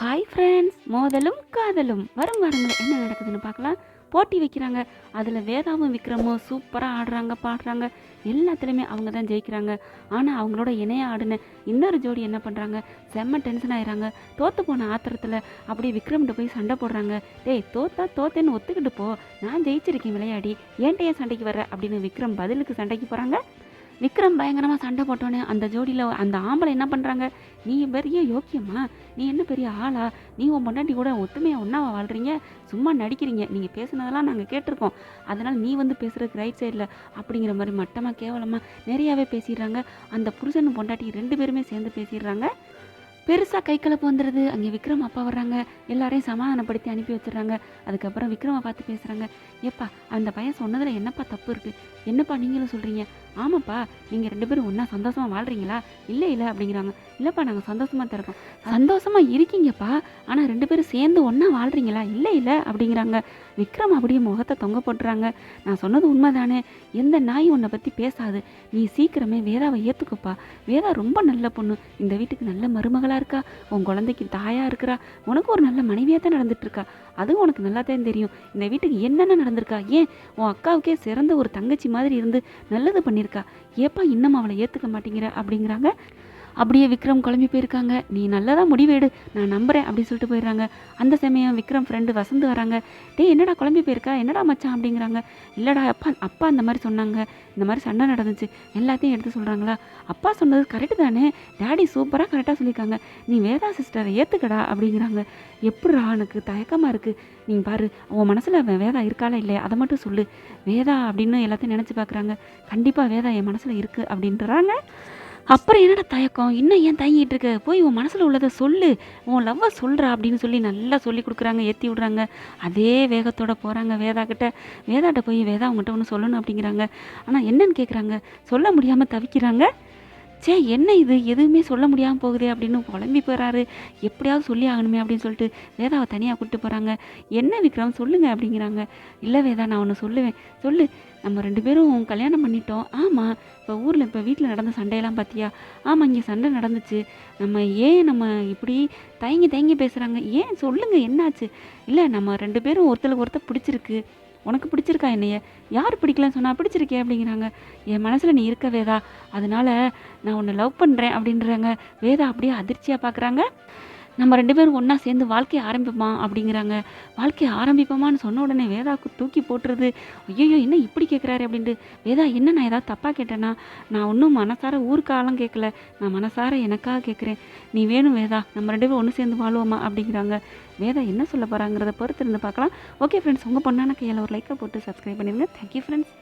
Hi friends மோதலும் காதலும். வரும் வாரங்களில் என்ன நடக்குதுன்னு பார்க்கலாம். போட்டி வைக்கிறாங்க. அதில் வேதாவும் விக்ரமும் சூப்பராக ஆடுறாங்க பாடுறாங்க. எல்லாத்துலேயுமே அவங்க தான் ஜெயிக்கிறாங்க. ஆனால் அவங்களோட இணைய ஆடின இன்னொரு ஜோடி என்ன பண்ணுறாங்க செம்ம டென்ஷன் ஆயிடுறாங்க தோற்று போன ஆத்திரத்தில் அப்படியே விக்ரம்கிட்ட போய் சண்டை போடுறாங்க. டேய் தோத்தா தோத்தேன்னு ஒத்துக்கிட்டு போ. நான் ஜெயிச்சிருக்கேன் விளையாடி. ஏன்ட்ட ஏன் சண்டைக்கு வர்ற அப்படின்னு விக்ரம் பதிலுக்கு சண்டைக்கு போகிறாங்க விக்ரம் பயங்கரமாக சண்டை போட்டோன்னு அந்த ஜோடியில் அந்த ஆம்பளை என்ன பண்ணுறாங்க நீ பெரிய யோக்கியமா நீ என்ன பெரிய ஆளா? நீ உன் பொண்டாட்டி கூட ஒத்துமையாக ஒன்றாவா வாழ்கிறீங்க சும்மா நடிக்கிறீங்க. நீங்கள் பேசுனதெல்லாம் நாங்கள் கேட்டிருக்கோம். அதனால் நீ வந்து பேசுகிறதுக்கு ரைட் சைடில் அப்படிங்கிற மாதிரி மட்டமாக கேவலமாக நிறையாவே பேசிடுறாங்க. அந்த புருஷன் பொண்டாட்டி ரெண்டு பேருமே சேர்ந்து பேசிடுறாங்க. பெருசாக கை கலப்பு வந்துடுது அங்கே விக்ரம் அப்பா வர்றாங்க. எல்லாரையும் சமாதானப்படுத்தி அனுப்பி வச்சிடுறாங்க. அதுக்கப்புறம் விக்ரமை பார்த்து பேசுகிறாங்க ஏப்பா அந்த பையன் சொன்னதில் என்னப்பா தப்பு இருக்குது என்னப்பா நீங்களும் சொல்கிறீங்க ஆமாப்பா நீங்கள் ரெண்டு பேரும் ஒன்றா சந்தோஷமாக வாழ்கிறீங்களா இல்லை இல்லை அப்படிங்கிறாங்க. இல்லைப்பா நாங்கள் சந்தோஷமாக தான் இருக்கோம். சந்தோஷமாக இருக்கீங்கப்பா ஆனால் ரெண்டு பேரும் சேர்ந்து ஒன்றா வாழ்கிறீங்களா இல்லை இல்லை அப்படிங்கிறாங்க. விக்ரம் அப்படியே முகத்தை தொங்க போட்டுறாங்க. நான் சொன்னது உண்மைதானே? எந்த நாய் உன்னை பற்றி பேசாது. நீ சீக்கிரமே வேதாவை ஏற்றுக்கோப்பா வேதா ரொம்ப நல்ல பொண்ணு. இந்த வீட்டுக்கு நல்ல மருமகளாக இருக்கா? உன் குழந்தைக்கு தாயாக இருக்கிறா? உனக்கு ஒரு நல்ல மனைவியாக தான் நடந்துட்டுருக்கா அதுவும் உனக்கு நல்லா தான் தெரியும். இந்த வீட்டுக்கு என்னென்ன நடந்திருக்கா? ஏன்? உன் அக்காவுக்கே சிறந்த ஒரு தங்கச்சி மாதிரி இருந்து நல்லது பண்ணியிருக்கா. ஏப்பா இன்னும் அவளை ஏற்றுக்க மாட்டேங்கிற? அப்படிங்கிறாங்க. அப்படியே விக்ரம் குழம்பி போயிருக்காங்க. நீ நல்லதாக முடிவேடு நான் நம்புறேன் அப்படின்னு சொல்லிட்டு போயிடுறாங்க. அந்த சமயம் விக்ரம் ஃப்ரெண்டு வசந்து வராங்க. டேய் என்னடா குழம்பி போயிருக்கா? என்னடா மச்சான் அப்படிங்கிறாங்க. இல்லைடா அப்பா அப்பா அந்த மாதிரி சொன்னாங்க. இந்த மாதிரி சண்டை நடந்துச்சு. எல்லாத்தையும் எடுத்து சொல்கிறாங்களா அப்பா சொன்னது கரெக்டு தானே. டேடி சூப்பராக கரெக்டாக சொல்லியிருக்காங்க. நீ வேதா சிஸ்டரை ஏற்றுக்கடா அப்படிங்கிறாங்க. எப்படிடா எனக்கு தயக்கமாக இருக்குது நீங்கள் பாரு உன் மனசில் வேதா இருக்காளா இல்லையா? அதை மட்டும் சொல்லு. வேதா அப்படின்னு எல்லாத்தையும் நினச்சி பார்க்குறாங்க. கண்டிப்பாக வேதா என் மனசில் இருக்குது அப்படின்றாங்க. அப்புறம் என்னடா தயக்கம்? இன்னும் ஏன் தயங்கிட்டு இருக்க? போய் உன் மனசில் உள்ளதை சொல்லு. உன் லவ்வை சொல்கிறா அப்படின்னு சொல்லி நல்லா சொல்லி கொடுக்குறாங்க ஏற்றி விடுறாங்க. அதே வேகத்தோட போகிறாங்க வேதா கிட்ட. வேதாட்ட போய் வேதா அவங்ககிட்ட ஒன்று சொல்லணும் அப்படிங்கிறாங்க. ஆனால் என்னன்னு கேட்குறாங்க சொல்ல முடியாமல் தவிக்கிறாங்க. சே என்ன இது? எதுவுமே சொல்ல முடியாமல் போகுதே அப்படின்னு குழம்பி போகிறாரு எப்படியாவது சொல்லி ஆகணுமே அப்படின்னு சொல்லிட்டு வேதாவை தனியாக கூப்பிட்டு போகிறாங்க என்ன விக்ரம்? சொல்லுங்க அப்படிங்கிறாங்க. இல்லை வேதா நான் ஒன்று சொல்லுவேன். சொல்லு. நம்ம ரெண்டு பேரும் கல்யாணம் பண்ணிட்டோம். ஆமாம் இப்போ ஊரில் இப்போ வீட்டில் நடந்த சண்டையெல்லாம் பார்த்தியா ஆமாம் இங்கே சண்டை நடந்துச்சு. நம்ம ஏன் நம்ம இப்படி தயங்கி தயங்கி பேசுகிறாங்க ஏன்? சொல்லுங்கள் என்னாச்சு? இல்லை நம்ம ரெண்டு பேரும் ஒருத்தருக்கு ஒருத்தர் பிடிச்சிருக்கு. உனக்கு பிடிச்சிருக்கா என்னைய? யார் பிடிக்கலன்னு சொன்னால் பிடிச்சிருக்கே அப்படிங்கிறாங்க. என் மனசில் நீ இருக்க வேதா அதனால நான் உன்னை லவ் பண்ணுறேன் அப்படின்றாங்க. வேதா அப்படியே அதிர்ச்சியாக பார்க்குறாங்க நம்ம ரெண்டு பேரும் ஒன்றா சேர்ந்து வாழ்க்கையை ஆரம்பிப்போமா அப்படிங்கிறாங்க. வாழ்க்கையை ஆரம்பிப்போமான்னு சொன்ன உடனே வேதாவுக்கு தூக்கி போட்டுருது. ஐயோ என்ன இப்படி கேட்குறாரு அப்படின்ட்டு. வேதா என்ன நான் ஏதாவது தப்பாக கேட்டேன்னா நான் ஒன்றும் மனசார ஊருக்காலம் கேட்கல நான் மனசார எனக்காக கேட்குறேன் நீ வேணும் வேதா நம்ம ரெண்டு பேரும் ஒன்று சேர்ந்து வாழ்வோமா அப்படிங்கிறாங்க. வேதா என்ன சொல்ல போகிறாங்கிறத பொறுத்து இருந்து பார்க்கலாம். ஓகே ஃப்ரெண்ட்ஸ் உங்கள் பொண்ணான கையில் ஒரு லைக்கை போட்டு சப்ஸ்கிரைப் பண்ணிடுங்க. Thank you friends